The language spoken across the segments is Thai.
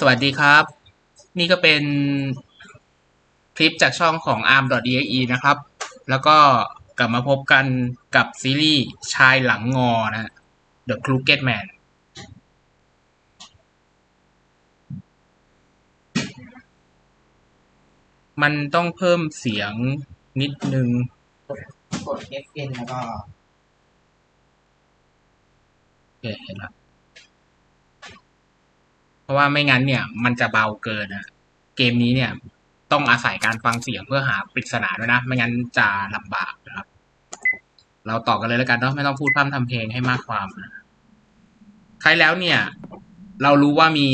สวัสดีครับ นี่ก็เป็นคลิปจากช่องของ arm.exe นะครับ แล้วก็กลับมาพบกันกับซีรีส์ชายหลังงอนะ The Crooked Man มันต้องเพิ่มเสียงนิดนึง กด FN แล้วก็ โอเคเห็นแล้วเพ ราะว่าไม่งั้นเนี่ยมันจะเบาเกินนะเกมนี้เนี่ยต้องอาศัยการฟังเสียงเพื่อหาปริศนาด้วยนะ ไม่งั้นจะลำบากนะครับ เราต่อกันเลยแล้วกันเนาะไม่ต้องพูดพร่ำทำเพลงให้มากความนะใครแล้วเนี่ย เรารู้ว่ามี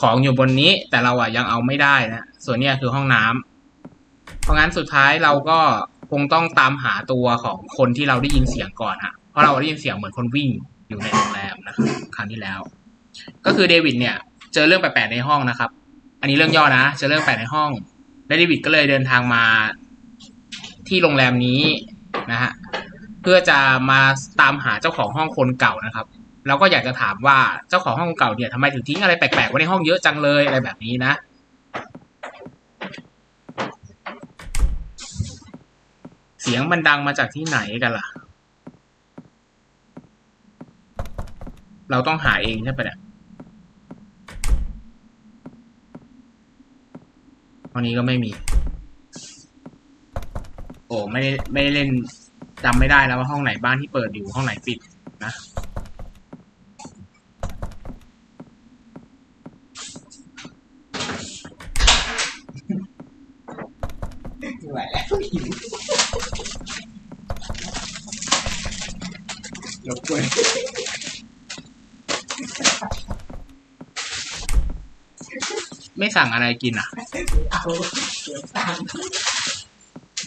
ของอยู่บนนี้ แต่เราอะยังเอาไม่ได้นะส่วนเนี้ยคือห้องน้ำเพราะงั้นสุดท้ายเราก็คงต้องตามหาตัวของคนที่เราได้ยินเสียงก่อนฮะเพราะเราได้ยินเสียงเหมือนคนวิ่งอยู่ในโรงแรมนะครับครั้งที่แล้ว ก็คือเดวิดเนี่ย เจอเรื่องแปลกๆในห้องนะครับ อันนี้เรื่องย่อนะ เจอเรื่องแปลกในห้อง และเดวิดก็เลยเดินทางมาที่โรงแรมนี้นะฮะ เพื่อจะมาตามหาเจ้าของห้องคนเก่านะครับเราก็อยากจะถามว่าเจ้าของห้องเก่าเนี่ยทำไมถึงทิ้งอะไรแปลกๆไว้ในห้องเยอะจังเลยอะไรแบบนี้นะเสียงมันดังมาจากที่ไหนกันล่ะ เราต้องหาเองใช่ปะเนี่ย ห้องนี้ก็ไม่มี โอ้ไม่ได้ไม่ได้เล่นจำไม่ได้แล้วว่าห้องไหนบ้านที่เปิดอยู่ห้องไหนปิดนะไม่ไหวแล้วหิวรบกวนไม่สั่งอะไรกินอะ เอาเดี๋ยวตาม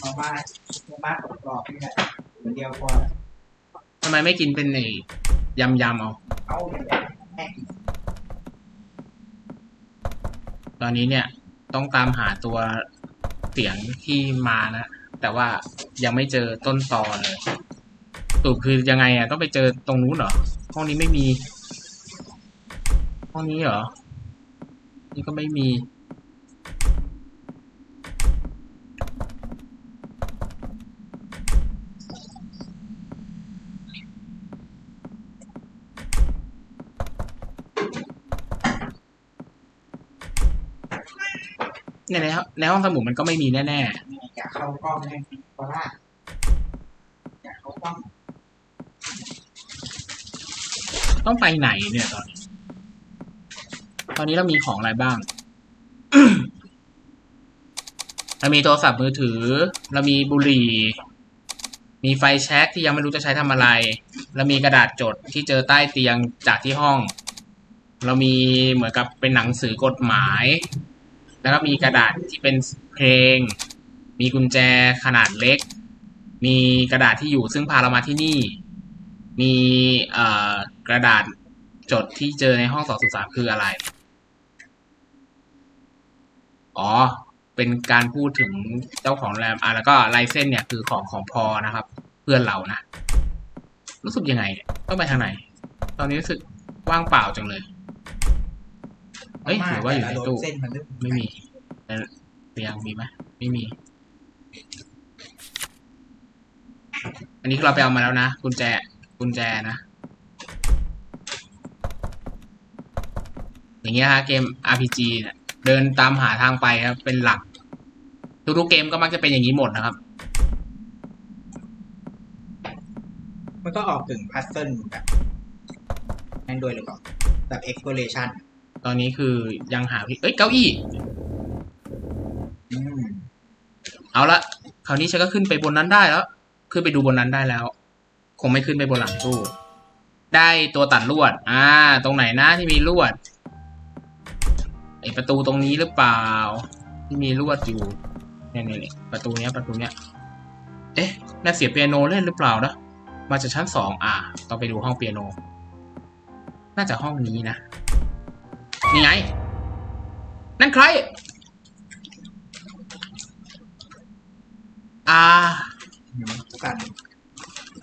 มาบ้ามาบ้ากรอบๆนี่แหละเดียวพอทำไมไม่กินเป็นไอ้ยำยำๆเอา เอาอย่างนี้แม่งตอนนี้เนี่ยต้องตามหาตัวเสียงที่มานะ แต่ว่ายังไม่เจอต้นตอเลยสรุปคือยังไงอะต้องไปเจอตรงนู้นเหรอ ห้องนี้ไม่มี ห้องนี้เหรอ นี่ก็ไม่มี ในในห้องในห้องสมุดมันก็ไม่มีแน่อยากเข้ากล้องเลยเพราะว่าอยากเข้ากล้องๆ ต้องไปไหนเนี่ยตอนนี้ ตอนนี้เรามีของอะไรบ้าง เรามีโทรศัพท์มือถือ เรามีบุหรี่ มีไฟแช็กที่ยังไม่รู้จะใช้ทำอะไร เรามีกระดาษจดที่เจอใต้เตียงจากที่ห้อง เรามีเหมือนกับเป็นหนังสือกฎหมาย แล้วก็มีกระดาษที่เป็นเพลง มีกุญแจขนาดเล็ก มีกระดาษที่อยู่ซึ่งพาเรามาที่นี่ มีเอ่อกระดาษจดที่เจอในห้องสองสุสามคืออะไร อ๋อ เป็นการพูดถึงเจ้าของแรม อะแล้วก็ลายเส้นเนี่ยคือของของพอนะครับ เพื่อนเรานะ รู้สึกยังไง ต้องไปทางไหน ตอนนี้รู้สึกว่างเปล่าจังเลย เฮ้ยหรือว่าอยู่ในตู้เส้นมันเริ่มไม่มีแต่เตียงมีไหมไม่มี อันนี้เราไปเอามาแล้วนะกุญแจกุญแจนะอย่างเงี้ยฮะเกม RPG เนี่ยเดินตามหาทางไปครับ เป็นหลัก ทุกๆเกมก็มักจะเป็นอย่างนี้หมดนะครับ มันก็ออกถึงพัซเซิลแบบนั่นด้วยหรือเปล่าแบบ exploration ตอนนี้คือยังหาพี่เอ้ยเก้าอี้อืมเอาละคราวนี้ฉันก็ขึ้นไปบนนั้นได้แล้ว ขึ้นไปดูบนนั้นได้แล้ว คงไม่ขึ้นไปบนหลังตู้ ได้ตัวตัดลวด อ่า ตรงไหนนะที่มีลวดไอประตูตรงนี้หรือเปล่า ที่มีลวดอยู่เนี่ยเนี่ยเนี่ยประตูเนี้ยประตูเนี้ย เอ๊ะน่าเสียเปียโนเล่นหรือเปล่านะมาจากชั้นสองอ่า ต้องไปดูห้องเปียโน น่าจะห้องนี้นะ นี่ไง นั่นใคร อ่า กัน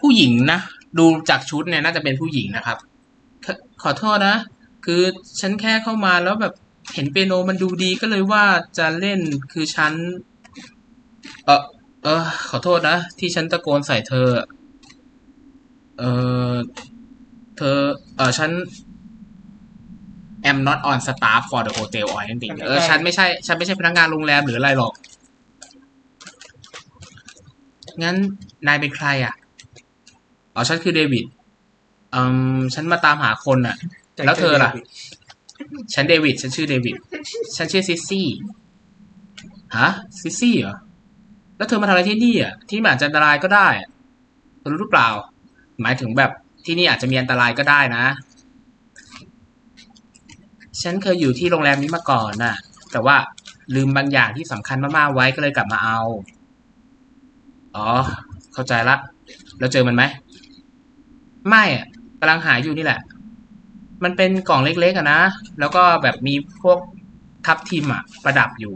ผู้หญิงนะ ดูจากชุดเนี่ยน่าจะเป็นผู้หญิงนะครับขอขอโทษนะ คือฉันแค่เข้ามาแล้วแบบเห็นเปียโนมันดูดีก็เลยว่าจะเล่นคือฉัน เออเออ ขอโทษนะ ที่ฉันตะโกนใส่เธอ เออเธอ เออฉัน am not on staff for the hotel or anything เออฉันไม่ใช่ฉันไม่ใช่พนักงานโรงแรมหรืออะไรหรอก งั้นนายเป็นใครอะอ๋อฉันคือเดวิดอืมฉันมาตามหาคนอะ แล้วเธอล่ะ ฉันเดวิดฉันชื่อเดวิดฉันชื่อซิสซี่ฮะซิสซี่เหรอแล้วเธอมาทำอะไรที่นี่อะที่นี่มันอาจจะอันตรายก็ได้อะเธอรู้หรือเปล่า หมายถึงแบบที่นี่อาจจะมีอันตรายก็ได้นะ ฉันเคยอยู่ที่โรงแรมนี้มาก่อนน่ะ แต่ว่าลืมบางอย่างที่สำคัญมากๆไว้ก็เลยกลับมาเอา อ๋อ เข้าใจละ แล้วเจอมันไหม ไม่อะกำลังหาอยู่นี่แหละ มันเป็นกล่องเล็กๆอะนะ แล้วก็แบบมีพวกทับทิมอะประดับอยู่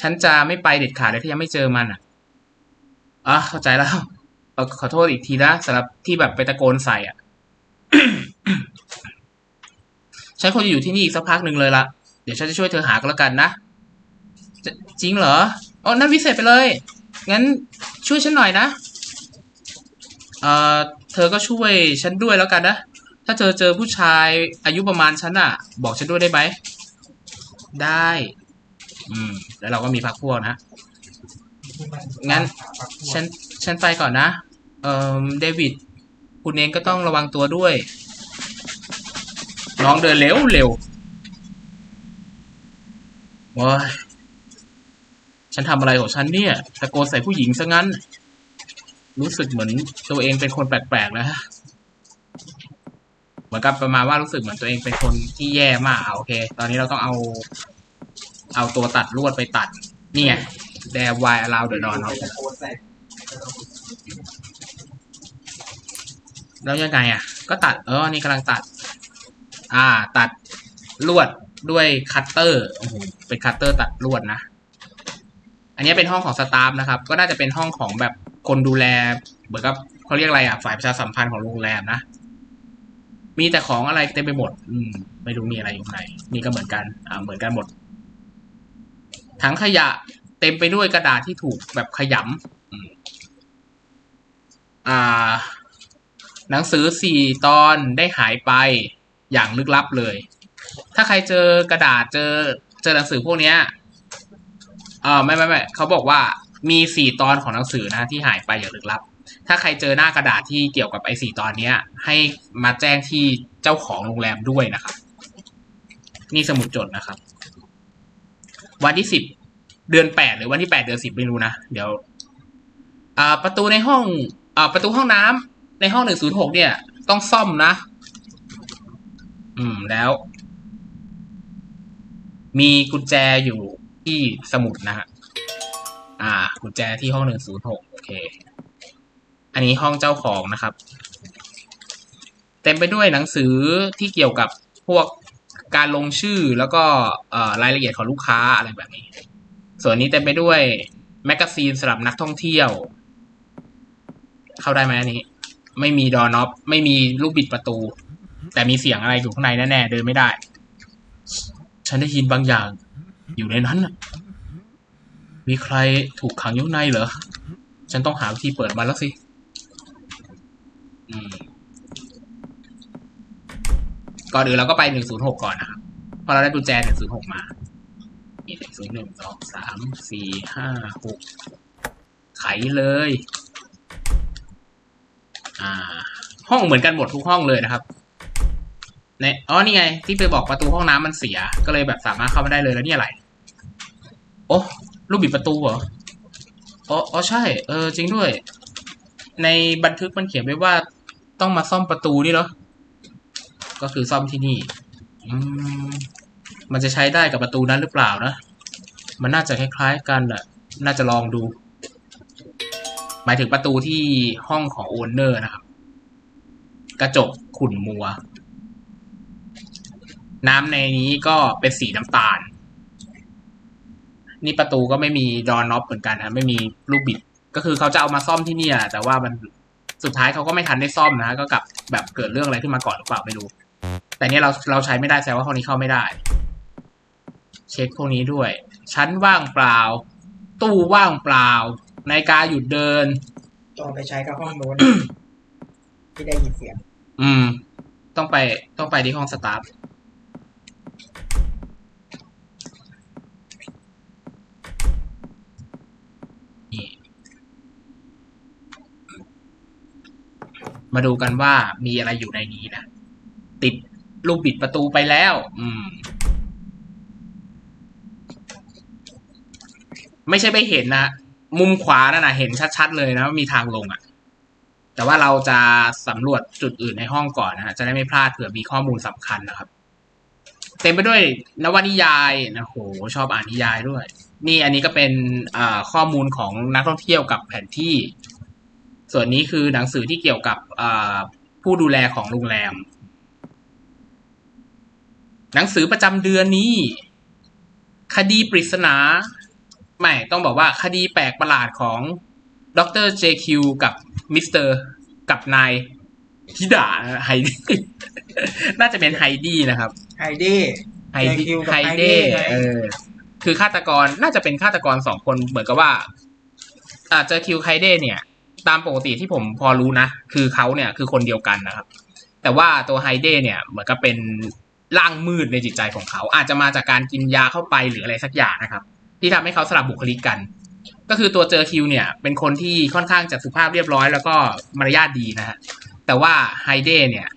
ฉันจะไม่ไปเด็ดขาดเลยถ้ายังไม่เจอมันอะอ๋อเข้าใจแล้ว ขอโทษอีกทีนะสำหรับที่แบบไปตะโกนใส่อะ ฉันคงจะอยู่ที่นี่อีกสักพักหนึ่งเลยละเดี๋ยวฉันจะช่วยเธอหาก็แล้วกันนะจจริงเหรออ๋อนั่นวิเศษไปเลย งั้นช่วยฉันหน่อยนะเอ่อเธอก็ช่วยฉันด้วยแล้วกันนะ ถ้าเธอเจอผู้ชายอายุประมาณฉันอะบอกฉันด้วยได้ไหมได้ อืม แล้วเราก็มีพักพวกนะ งั้น ฉัน ฉันไปก่อนนะ เอ่อ เดวิด คุณเองก็ต้องระวังตัวด้วย น้องเดินเร็วเร็วโอ้ยฉันทำอะไรของฉันเนี่ย ตะโกนใส่ผู้หญิงซะงั้น รู้สึกเหมือนตัวเองเป็นคนแปลกๆนะฮะเหมือนกับประมาณว่ารู้สึกเหมือนตัวเองเป็นคนที่แย่มากอะโอเค ตอนนี้เราต้องเอา เอาตัวตัดลวดไปตัด เนี่ไง there why allow the door เนาแล้วยังไงอะ ก็ตัด เออ นี่กำลังตัด อ่า ตัดลวดด้วยคัตเตอร์โอ้โหเป็นคัตเตอร์ตัดลวดนะ อันนี้เป็นห้องของสตาฟนะครับ ก็น่าจะเป็นห้องของแบบคนดูแล เหมือนกับเขาเรียกอะไรอะ ฝ่ายประชาสัมพันธ์ของโรงแรมนะ มีแต่ของอะไรเต็มไปหมด อืม ไม่รู้มีอะไรอยู่ข้างในนี่ก็เหมือนกัน อ่า เหมือนกันหมด ถังขยะเต็มไปด้วยกระดาษที่ถูกแบบขยำอ่า หนังสือสี่ตอนได้หายไป อย่างลึกลับเลย ถ้าใครเจอกระดาษเจอเจอหนังสือพวกเนี้ยเออไม่ไม่ไม่เขาบอกว่ามีสี่ตอนของหนังสือนะที่หายไปอย่างลึกลับ ถ้าใครเจอหน้ากระดาษที่เกี่ยวกับไอ้สี่ตอนเนี้ย ให้มาแจ้งที่เจ้าของโรงแรมด้วยนะครับนี่สมุดจดนะครับ วันที่สิบเดือนแปดหรือวันที่แปดเดือนสิบไม่รู้นะเดี๋ยวอ่าประตูในห้องอ่าประตูห้องน้ำในห้องหนึ่งศูนย์หกเนี่ย ต้องซ่อมนะ อืม แล้ว มีกุญแจอยู่ที่สมุดนะฮะ อ่า กุญแจที่ห้องหนึ่งศูนย์หกโอเค อันนี้ห้องเจ้าของนะครับ เต็มไปด้วยหนังสือที่เกี่ยวกับพวกการลงชื่อแล้วก็รายละเอียดของลูกค้าอะไรแบบนี้ ส่วนนี้เต็มไปด้วยแมกกาซีนสำหรับนักท่องเที่ยว เข้าได้ไหมอันนี้ ไม่มีดอน็อปไม่มีลูกบิดประตู แต่มีเสียงอะไรอยู่ข้างในแน่ๆเดินไม่ได้ ฉันได้ยินบางอย่าง อยู่ในนั้นน่ะมีใครถูกขังอยู่ในเหรอ ฉันต้องหาวิธีเปิดมันแล้วสิก่อนอื่นเราก็ไปหนึ่งศูนย์หกก่อนนะครับพอเราได้กุญแจหนึ่งศูนย์หกมานี่หนึ่งศูนย์หนึ่งสองสามสี่ห้าหกไขเลย อ่า ห้องเหมือนกันหมดทุกห้องเลยนะครับ ในอ๋อนี่ไง ที่ไปบอกประตูห้องน้ำมันเสีย ก็เลยแบบสามารถเข้ามาได้เลยแล้วนี่อะไร โอ้ลูกบิดประตูเหรออ๋ออ๋อใช่ เออ จริงด้วย ในบันทึกมันเขียนไว้ว่าต้องมาซ่อมประตูนี่เหรอ ก็คือซ่อมที่นี่ มันจะใช้ได้กับประตูนั้นหรือเปล่านะ มันน่าจะคล้ายๆกันแหละ น่าจะลองดู หมายถึงประตูที่ห้องของโอนเนอร์นะครับ กระจกขุ่นมัว น้ำในนี้ก็เป็นสีน้ำตาล นี่ประตูก็ไม่มีดอน็อปเหมือนกันนะไม่มีลูกบิด ก็คือเขาจะเอามาซ่อมที่เนี่ยแต่ว่ามันสุดท้ายเขาก็ไม่ทันได้ซ่อมนะ ก็กลับแบบเกิดเรื่องอะไรขึ้นมาก่อนหรือเปล่าไม่รู้แแต่เนี้ยเราเราใช้ไม่ได้แสดงว่าห้องนี้เข้าไม่ได้ เช็คพวกนี้ด้วย ชั้นว่างเปล่า ตู้ว่างเปล่านาฬิกาหยุดเดินต้องไปใช้กับห้องโน้นที่ได้ยินเสียง อืม ต้องไปต้องไปที่ห้องสตาฟนี่ มาดูกันว่ามีอะไรอยู่ในนี้นะ ติดลูกบิดประตูไปแล้ว อืม ไม่ใช่ไม่เห็นนะมุมขวานั่นนะเห็นชัดๆเลยนะว่ามีทางลงอะ่ะ แต่ว่าเราจะสำรวจจุดอื่นในห้องก่อนนะฮะจะได้ไม่พลาดเผื่อมีข้อมูลสำคัญนะครับ เต็มไปด้วยนวนิยายนะโหชอบอ่านนิยายด้วย นี่อันนี้ก็เป็นข้อมูลของนักท่องเที่ยวกับแผนที่ ส่วนนี้คือหนังสือที่เกี่ยวกับอ่าผู้ดูแลของโรงแรม หนังสือประจำเดือนนี้ คดีปริศนาไม่ต้องบอกว่าคดีแปลกประหลาดของดร JQ กับมิสเตอร์กับนายธิดาไฮดี้น่าจะเป็นไฮดี้นะครับ ไฮดี้ไฮดี้ JQ กับไฮ Heidi เด้ไงเออ คือฆาตกรน่าจะเป็นฆาตกรสองคนเหมือนกับว่าอาจจะคิวไฮเด้เนี่ย ตามปกติที่ผมพอรู้นะ คือเขาเนี่ยคือคนเดียวกันนะครับ แต่ว่าตัวไฮเด้เนี่ยเหมือนกับเป็นร่างมืดในจิตใจของเขา อาจจะมาจากการกินยาเข้าไปหรืออะไรสักอย่างนะครับ ที่ทำให้เขาสลับบุคลิกกัน ก็คือตัวเจอคิวเนี่ย เป็นคนที่ค่อนข้างจะสุภาพเรียบร้อย แล้วก็มารยาทดีนะฮะแต่ว่าไฮเด้เนี่ย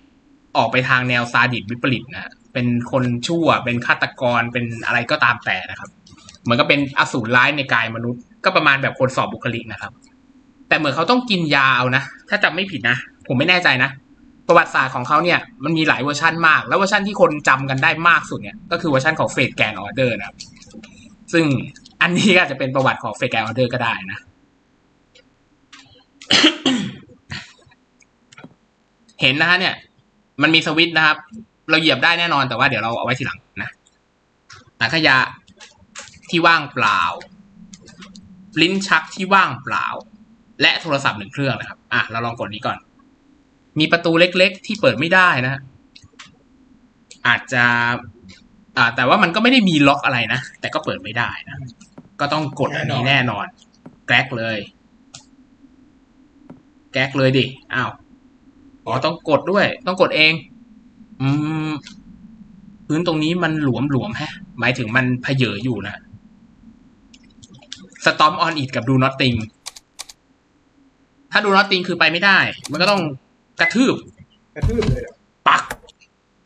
ออกไปทางแนวซาดิสวิปริตนะเป็นคนชั่วเป็นฆาตกรเป็นอะไรก็ตามแต่นะครับ เหมือนก็เป็นอสูรร้ายในกายมนุษย์ ก็ประมาณแบบคนสอบบุคลิกนะครับ แต่เหมือนเขาต้องกินยาเอานะ ถ้าจำไม่ผิดนะ ผมไม่แน่ใจนะ ประวัติศาสตร์ของเขาเนี่ย มันมีหลายเวอร์ชันมาก แล้วเวอร์ชันที่คนจำกันได้มากสุดเนี่ย ก็คือเวอร์ชันของเฟดแกนออเดอร์นะครับ ซึ่งอันนี้ก็อาจจะเป็นประวัติของเฟดแกนออเดอร์ก็ได้นะ เห็นนะฮะเนี่ย มันมีสวิตช์นะครับ เราเหยียบได้แน่นอนแต่ว่าเดี๋ยวเราเอาไว้ทีหลังนะถังขยะที่ว่างเปล่า ลิ้นชักที่ว่างเปล่า และโทรศัพท์หนึ่งเครื่องนะครับ อะเราลองกดนี้ก่อน มีประตูเล็กๆ ที่เปิดไม่ได้นะ อาจจะ อ่า แต่ว่ามันก็ไม่ได้มีล็อกอะไรนะ แต่ก็เปิดไม่ได้นะ ก็ต้องกดอันนี้แน่นอน แกร็กเลย แกร็กเลยดิ อ้าว อ๋อ ต้องกดด้วย ต้องกดเอง อืม พื้นตรงนี้มันหลวมหลวมๆแฮะ หมายถึงมันเพเยออยู่นะ Storm on it กับ Do Nothing ถ้า Do Nothing คือไปไม่ได้ มันก็ต้องกระทืบ กระทืบเลยเหรอปัก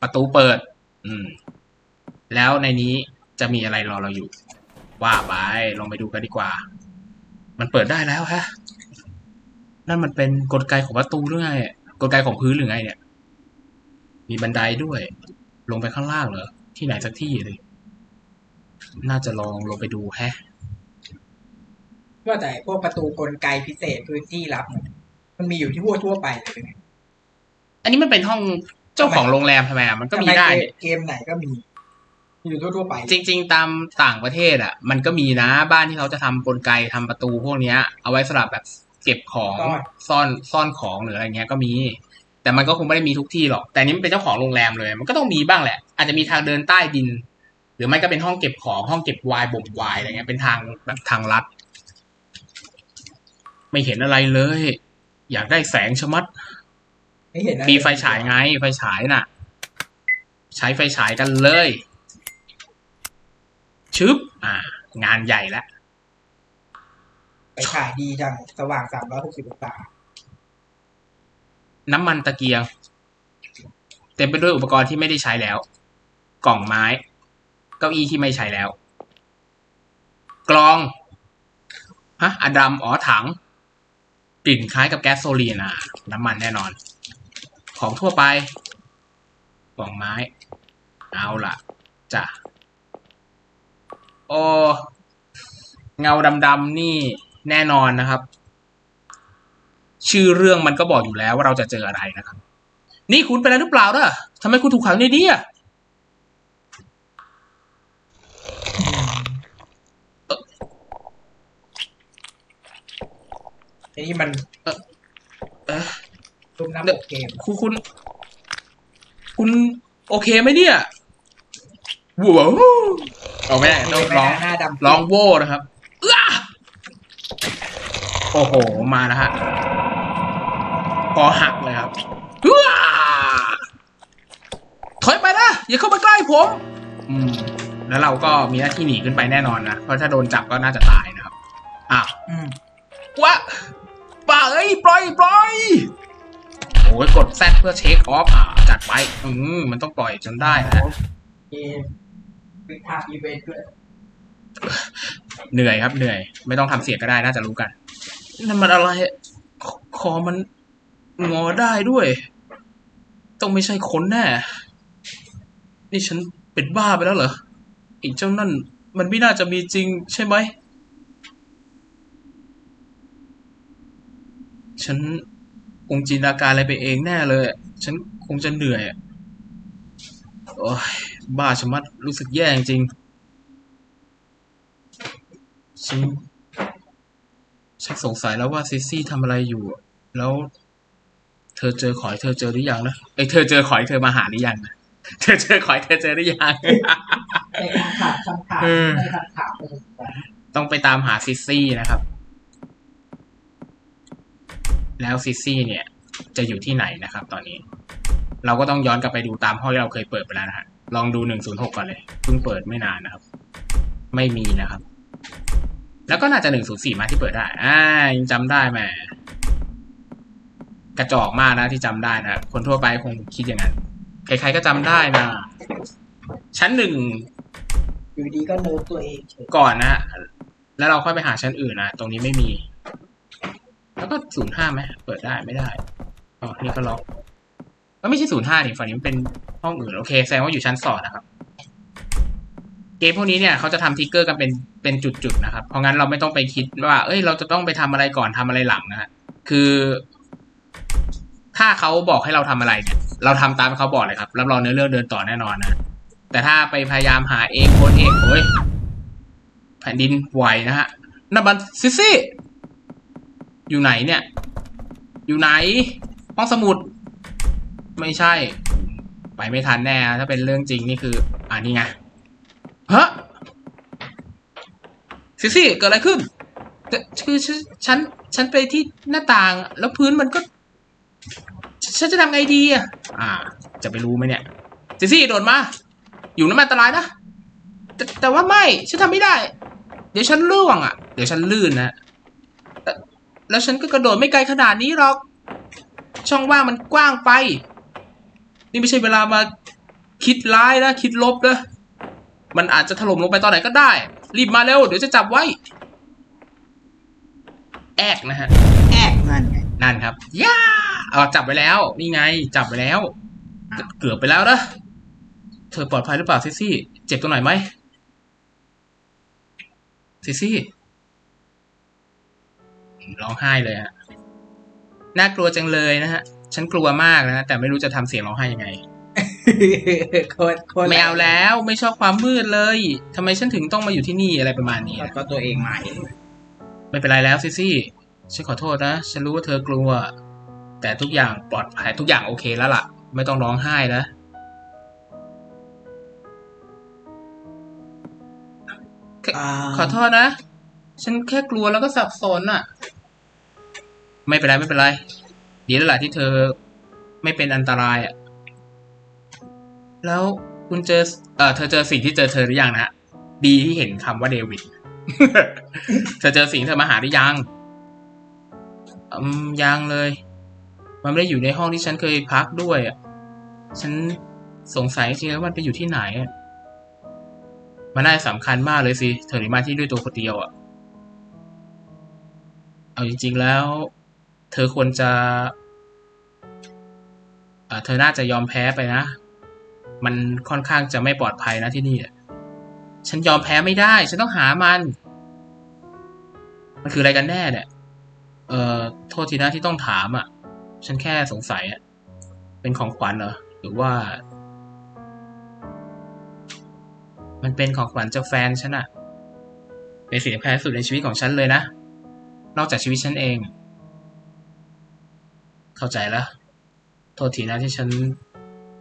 ประตูเปิด อืม แล้วในนี้จะมีอะไรรอเราอยู่ ว่าไปลองไปดูกันดีกว่า มันเปิดได้แล้วฮะ นั่นมันเป็นกลไกของประตูหรือไงกลไกของพื้นหรือไงเนี่ย มีบันไดด้วย ลงไปข้างล่างเหรอ ที่ไหนสักที่เลย น่าจะลองลงไปดูแฮะ ว่าแต่พวกประตูกลไกพิเศษพื้นที่ลับเนี่ยมันมีอยู่ที่ทั่วทั่วไปเลยเป็นไงอันนี้มันเป็นห้องเจ้าของโรงแรมทำไมอะมันก็มีทำได้เกนี่เกมไหนก็มีมี อยู่ทั่วทั่วไป จริง ๆ ตามต่างประเทศอะ มันก็มีนะบ้านที่เขาจะทำกลไกทำประตูพวกเนี้ย เอาไว้สำหรับแบบเก็บของซ่อนซ่อนของหรืออะไรเงี้ยก็มี แต่มันก็คงไม่ได้มีทุกที่หรอก แต่อันนี้มันเป็นเจ้าของโรงแรมเลย มันก็ต้องมีบ้างแหละ อาจจะมีทางเดินใต้ดิน หรือไม่ก็เป็นห้องเก็บของห้องเก็บไวน์บ่มไวน์อะไรเงี้ยเป็นทางแบบทางลัด ไม่เห็นอะไรเลย อยากได้แสงชะมัด ไม่เห็นอะไรมีไฟฉายไง ไฟฉายน่ะ ใช้ไฟฉายกันเลย ชึบ อ่า งานใหญ่แล้วไฟฉายดีจัง สว่างสามร้อยหกสิบองศาน้ำมันตะเกียง เต็มไปด้วยอุปกรณ์ที่ไม่ได้ใช้แล้ว กล่องไม้ เก้าอี้ที่ไม่ใช้แล้ว กลองฮะอะดำอ๋อถัง กลิ่นคล้ายกับแก๊สโซลีนอะ น้ำมันแน่นอน ของทั่วไปกล่องไม้ เอาล่ะจ้ะโอเงาดำๆนี่แน่นอนนะครับ ชื่อเรื่องมันก็บอกอยู่แล้วว่าเราจะเจออะไรนะครับ นี่คุณเป็นอะไรหรือเปล่าเนอะทำไมคุณถูกขังในนี้อะ ไอ้ นี่มันเออรูปหน้าปกเกมคุณคุณ คุณโอเคไหมเนี่ยว้าวเอาไม่ได้ต้องร้องหน้าดำร้องโว้นะครับเอื้อโอ้โห มาแล้วฮะคอหักเลยครับเอื้อถอยไปนะ อย่าเข้ามาใกล้ผม อืม แล้วเราก็มีหน้าที่หนีขึ้นไปแน่นอนนะ เพราะถ้าโดนจับก็น่าจะตายนะครับอ้าวอืมวะป่า เอ้ยปล่อยปล่อยโอ้ยกดแซดเพื่อเช็คออฟอ่าจัดไปอืมมันต้องปล่อยจนได้นะเกมเป็นทางอีเวนต์ด้วยเหนื่อยครับเหนื่อย ไม่ต้องทำเสียงก็ได้น่าจะรู้กันนั่นมันอะไรคคอมันงอได้ด้วย ต้องไม่ใช่คนแน่ นี่ฉันเป็นบ้าไปแล้วเหรอไอ้เจ้านั่น มันไม่น่าจะมีจริงใช่ไหม ฉันคงจินตนาการอะไรไปเองแน่เลย ฉันคงจะเหนื่อยอะโอ้ยบ้าชะมัดรู้สึกแย่จริงฉันชักสงสัยแล้วว่าซิสซี่ทำอะไรอยู่ แล้ว เธอเจอขอยเธอเจอหรือยังนะเอ้ยเธอเจอขอยเธอมาหาหรือยังนะเธอเจอขอยเธอเจอหรือยังในการถามคำถามเออในคำถามเลยนะต้องไปตามหาซิสซี่นะครับ แล้วซิสซี่เนี่ย จะอยู่ที่ไหนนะครับ ตอนนี้ เราก็ต้องย้อนกลับไปดูตามห้องที่เราเคยเปิดไปแล้วนะฮะลองดูหนึ่งศูนย์หกก่อนเลยเพิ่งเปิดไม่นานนะครับ ไม่มีนะครับ แล้วก็น่าจะหนึ่งศูนย์สี่มาที่เปิดได้ อ่ายังจำได้แหมกระจอกมากนะที่จำได้นะคนทั่วไปคงคิดอย่างนั้นใครๆก็จำได้นะ ชั้นหนึ่งอยู่ดีก็เนิร์ฟตัวเองเฉยก่อนนะฮะแล้วเราค่อยไปหาชั้นอื่นนะตรงนี้ไม่มี แล้วก็ศูนย์ห้าไหมเปิดได้ไม่ได้อ๋อนี่ก็ล็อกก็ไม่ใช่ศูนย์ห้าดิฝั่งนี้มันเป็นห้องอื่นโอเคแสดงว่าอยู่ชั้นสองนะครับ เกมพวกนี้เนี่ยเขาจะทำทิกเกอร์กันเป็นเป็นจุดๆนะครับ เพราะงั้นเราไม่ต้องไปคิดว่า เอ้ย เราจะต้องไปทำอะไรก่อนทำอะไรหลังนะฮะคือ ถ้าเขาบอกให้เราทำอะไรเนี่ยเราทำตามเขาบอกเลยครับรับรองเนื้อเรื่องเดินต่อแน่นอนนะแต่ถ้าไปพยายามหาเองคนเองโอ้ยแผ่นดินไหวนะฮะนับบันซิซี่ อยู่ไหนเนี่ย อยู่ไหน ห้องสมุด ไม่ใช่ ไปไม่ทันแน่ ถ้าเป็นเรื่องจริงนี่คือ อ่านี่ไงฮะซิซี่เกิดอะไรขึ้นคือฉัน ฉันฉันไปที่หน้าต่าง แล้วพื้นมันก็ ฉันจะทำไงดีอะ อ่า จะไปรู้ไหมเนี่ยซิซี่โดดมา อยู่นั้นมันอันตรายนะแต่แต่ว่าไม่ ฉันทำไม่ได้ เดี๋ยวฉันล่วงอะ เดี๋ยวฉันลื่นนะ แล้วฉันก็กระโดดไม่ไกลขนาดนี้หรอก ช่องว่างมันกว้างไป นี่ไม่ใช่เวลามาคิดร้ายนะคิดลบนะมันอาจจะถล่มลงไปตอนไหนก็ได้ รีบมาเร็ว เดี๋ยวจะจับไว้ แอกนะฮะ แอกนั่นไงนั่นครับย่าเอาจับไว้แล้ว นี่ไง จับไว้แล้ว เกือบไปแล้วนะเธอปลอดภัยหรือเปล่าซิซี่ เจ็บตรงไหนไหมซิซี่ ร้องไห้เลยฮะน่ากลัวจังเลยนะฮะ ฉันกลัวมากนะแต่ไม่รู้จะทำเสียงร้องไห้ยังไงโคตรโคตรไม่เอาแล้วไม่ชอบความมืดเลยทำไมฉันถึงต้องมาอยู่ที่นี่อะไรประมาณนี้นะก็ตัวเองมาเองไม่เป็นไรแล้วซิซี่ฉันขอโทษนะฉันรู้ว่าเธอกลัว แต่ทุกอย่างปลอดภัยทุกอย่างโอเคแล้วล่ะ ไม่ต้องร้องไห้นะอ่าขอโทษนะ ฉันแค่กลัวแล้วก็สับสนอะ ไม่เป็นไรไม่เป็นไร ดีแล้วล่ะที่เธอไม่เป็นอันตรายอะแล้วคุณเจอ เออเธอเจอสิ่งที่เจอเธอหรือยังนะ ดีที่เห็นคำว่าเดวิด เธอเจอสิ่งเธอมาหาหรือยังอืมยังเลย มันไม่ได้อยู่ในห้องที่ฉันเคยพักด้วยอะ ฉันสงสัยจริงๆว่ามันไปอยู่ที่ไหนอะมันน่าสำคัญมากเลยสิ เธอถึงมาที่ด้วยตัวคนเดียวอะ เอาจริง ๆ แล้ว เธอควรจะเธอน่าจะยอมแพ้ไปนะ มันค่อนข้างจะไม่ปลอดภัยนะที่นี่อะฉันยอมแพ้ไม่ได้ ฉันต้องหามัน มันคืออะไรกันแน่เนี่ย เอ่อ โทษทีนะที่ต้องถามอะ ฉันแค่สงสัยอะ เป็นของขวัญเหรอ หรือว่า มันเป็นของขวัญจากแฟนฉันอะเป็นสิ่งแพงที่สุดในชีวิตของฉันเลยนะ นอกจากชีวิตฉันเอง เข้าใจแล้ว โทษทีนะที่ฉัน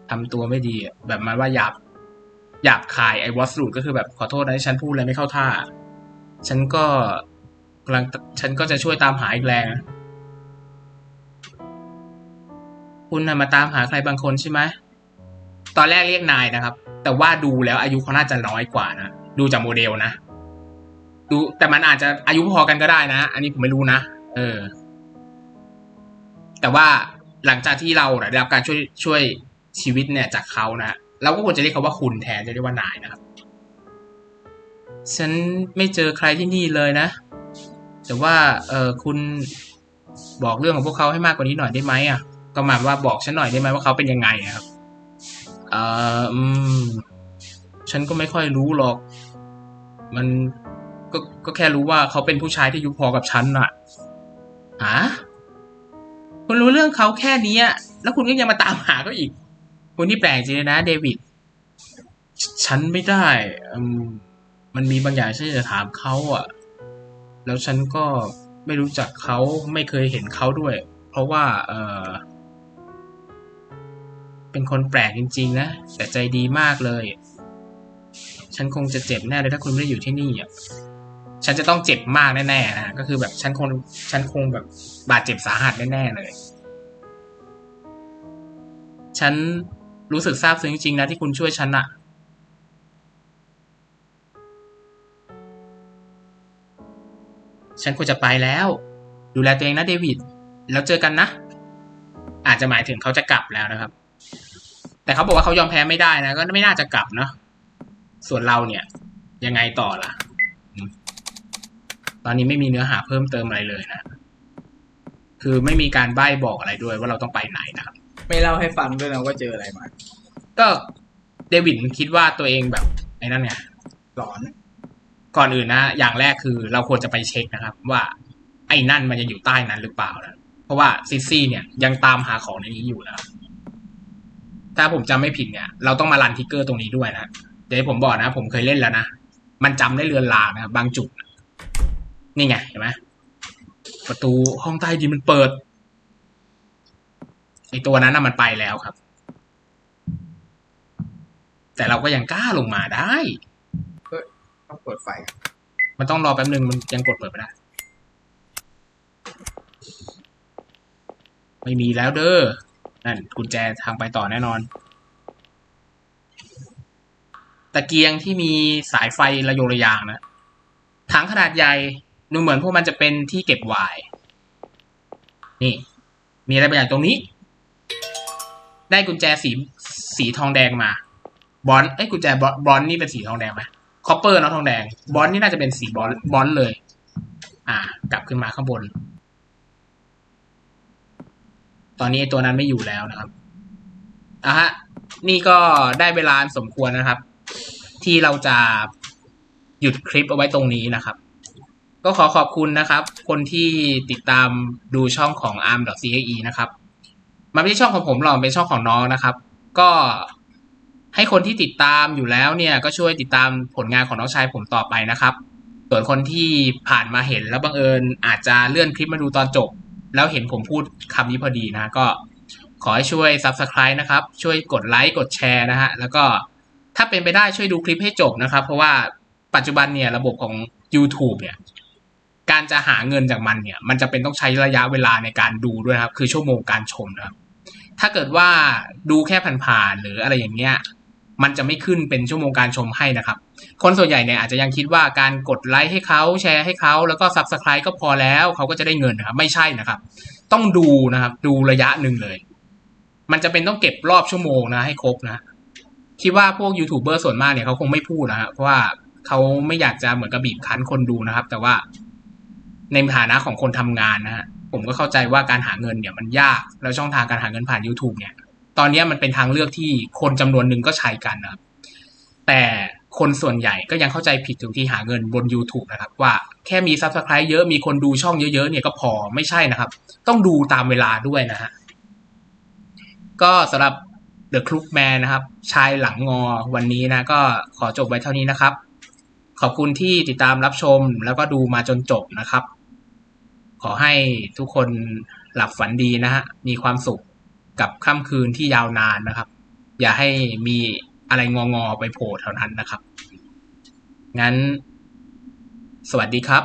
ทำตัวไม่ดีแบบมันว่าหยาบหยาบคายไอ้วอสรูดก็คือแบบขอโทษนะที่ฉันพูดอะไรไม่เข้าท่า ฉันก็กำลังฉันก็จะช่วยตามหาอีกแรง คุณนะมาตามหาใครบางคนใช่ไหมตอนแรกเรียกนายนะครับ แต่ว่าดูแล้วอายุเขาน่าจะน้อยกว่านะดูจากโมเดลนะดูแต่มันอาจจะอายุพอกันก็ได้นะ อันนี้ผมไม่รู้นะ เออ แต่ว่าหลังจากที่เราได้รับการช่วยช่วยชีวิตเนี่ยจากเขานะเราก็ควรจะเรียกเขาว่าคุณแทนจะเรียกว่านายนะครับ ฉันไม่เจอใครที่นี่เลยนะ แต่ว่าเออคุณบอกเรื่องของพวกเขาให้มากกว่านี้หน่อยได้ไหมอะ ก็หมายว่าบอกฉันหน่อยได้ไหมว่าเขาเป็นยังไงครับ เอออืม ฉันก็ไม่ค่อยรู้หรอก มันก็ก็แค่รู้ว่าเขาเป็นผู้ชายที่ยุพอกับฉันน่ะฮะ คุณรู้เรื่องเขาแค่นี้แล้วคุณก็ยังมาตามหาเขาอีกคุณนี่แปลกจริงนะเดวิดฉันไม่ได้มมันมีบางอย่างที่จะถามเขาอะ แล้วฉันก็ไม่รู้จักเขาไม่เคยเห็นเขาด้วย เพราะว่า เออเป็นคนแปลกจริง ๆ นะ แต่ใจดีมากเลย ฉันคงจะเจ็บแน่เลยถ้าคุณไม่ได้อยู่ที่นี่อะ ฉันจะต้องเจ็บมากแน่ๆนะก็คือแบบฉันคงฉันคงแบบบาดเจ็บสาหัสแน่ๆเลย ฉันรู้สึกซาบซึ้งจริงๆนะที่คุณช่วยฉันอะฉันควรจะไปแล้ว ดูแลตัวเองนะเดวิด แล้วเจอกันนะ อาจจะหมายถึงเขาจะกลับแล้วนะครับ แต่เขาบอกว่าเขายอมแพ้ไม่ได้นะ ก็ไม่น่าจะกลับเนาะส่วนเราเนี่ย ยังไงต่อล่ะ ตอนนี้ไม่มีเนื้อหาเพิ่มเติมอะไรเลยนะ คือไม่มีการใบ้บอกอะไรด้วยว่าเราต้องไปไหนนะครับ ไม่เล่าให้ฟังด้วยนะว่าเจออะไรมา ก็เดวิดคิดว่าตัวเองแบบไอ้นั่นไงหลอน ก่อนอื่นนะ อย่างแรกคือเราควรจะไปเช็คนะครับ ว่าไอ้นั่นมันยังอยู่ใต้นั้นหรือเปล่านะเพราะว่าซิซซี่เนี่ยยังตามหาของในนี้อยู่นะครับถ้าผมจำไม่ผิดเนี่ยเราต้องมารันทิกเกอร์ตรงนี้ด้วยนะ เดี๋ยวให้ผมบอกนะ ผมเคยเล่นแล้วนะ มันจำได้เรือนลางนะครับบางจุดนี่ ไงเห็นไหมประตูห้องใต้ดินมันเปิดไอตัวนั้นน่ะมันไปแล้วครับ แต่เราก็ยังกล้าลงมาได้ต้องเปิดไฟมันต้องรอแป๊บนึงมันยังกดเปิดไม่ได้ไม่มีแล้วเด้อนั่นกุญแจทางไปต่อแน่นอน ตะเกียงที่มีสายไฟระโยงระยางนะถังขนาดใหญ่ ดูเหมือนพวกมันจะเป็นที่เก็บวน์นี่ มีอะไรบางอย่างตรงนี้ ได้กุญแจสีสีทองแดงมาบอลเอ้ยกุญแจบอลนี่เป็นสีทองแดงไหมคอปเปอร์เนาะทองแดง บอลนี่น่าจะเป็นสีบอลบอลเลย อ่า กลับขึ้นมาข้างบน ตอนนี้ตัวนั้นไม่อยู่แล้วนะครับอะฮะ นี่ก็ได้เวลาสมควรนะครับ ที่เราจะหยุดคลิปเอาไว้ตรงนี้นะครับ ก็ขอขอบคุณนะครับ คนที่ติดตามดูช่องของ arm.cae นะครับ มันไม่ใช่ช่องของผมหรอกเป็นช่องของน้องนะครับ ก็ให้คนที่ติดตามอยู่แล้วเนี่ย ก็ช่วยติดตามผลงานของน้องชายผมต่อไปนะครับ ส่วนคนที่ผ่านมาเห็นแล้วบังเอิญอาจจะเลื่อนคลิปมาดูตอนจบ แล้วเห็นผมพูดคำนี้พอดีนะ ก็ขอให้ช่วย subscribe นะครับ ช่วยกดไลค์กดแชร์นะฮะ แล้วก็ถ้าเป็นไปได้ช่วยดูคลิปให้จบนะครับ เพราะว่าปัจจุบันเนี่ยระบบของ YouTube เนี่ย การจะหาเงินจากมันเนี่ย มันจะเป็นต้องใช้ระยะเวลาในการดูด้วยครับ คือชั่วโมงการชมนะครับ ถ้าเกิดว่าดูแค่ผ่านๆหรืออะไรอย่างเงี้ยมันจะไม่ขึ้นเป็นชั่วโมงการชมให้นะครับ คนส่วนใหญ่เนี่ยอาจจะยังคิดว่าการกดไลค์ให้เขาแชร์ให้เขาแล้วก็ subscribe ก็พอแล้วเขาก็จะได้เงินนะครับ ไม่ใช่นะครับ ต้องดูนะครับ ดูระยะหนึ่งเลย มันจะเป็นต้องเก็บรอบชั่วโมงนะ ให้ครบนะ คิดว่าพวกยูทูบเบอร์ส่วนมากเนี่ยเขาคงไม่พูดนะฮะเพราะว่าเขาไม่อยากจะเหมือนกับบีบคั้นคนดูนะครับ แต่ว่า ในฐานะของคนทำงานนะฮะผมก็เข้าใจว่าการหาเงินเนี่ยมันยาก แล้วช่องทางการหาเงินผ่าน YouTube เนี่ย ตอนนี้มันเป็นทางเลือกที่คนจำนวนหนึ่งก็ใช้กันนะครับแต่คนส่วนใหญ่ก็ยังเข้าใจผิดถึงที่หาเงินบน YouTube นะครับ ว่าแค่มี Subscribe เยอะมีคนดูช่องเยอะๆเนี่ยก็พอไม่ใช่นะครับ ต้องดูตามเวลาด้วยนะฮะก็สำหรับ The Crook Man นะครับ ชายหลังงอวันนี้นะ ก็ขอจบไว้เท่านี้นะครับ ขอบคุณที่ติดตามรับชมแล้วก็ดูมาจนจบนะครับ ขอให้ทุกคนหลับฝันดีนะฮะ มีความสุขกับค่ำคืนที่ยาวนานนะครับ อย่าให้มีอะไรงองอไปโผล่เท่านั้นนะครับ งั้น สวัสดีครับ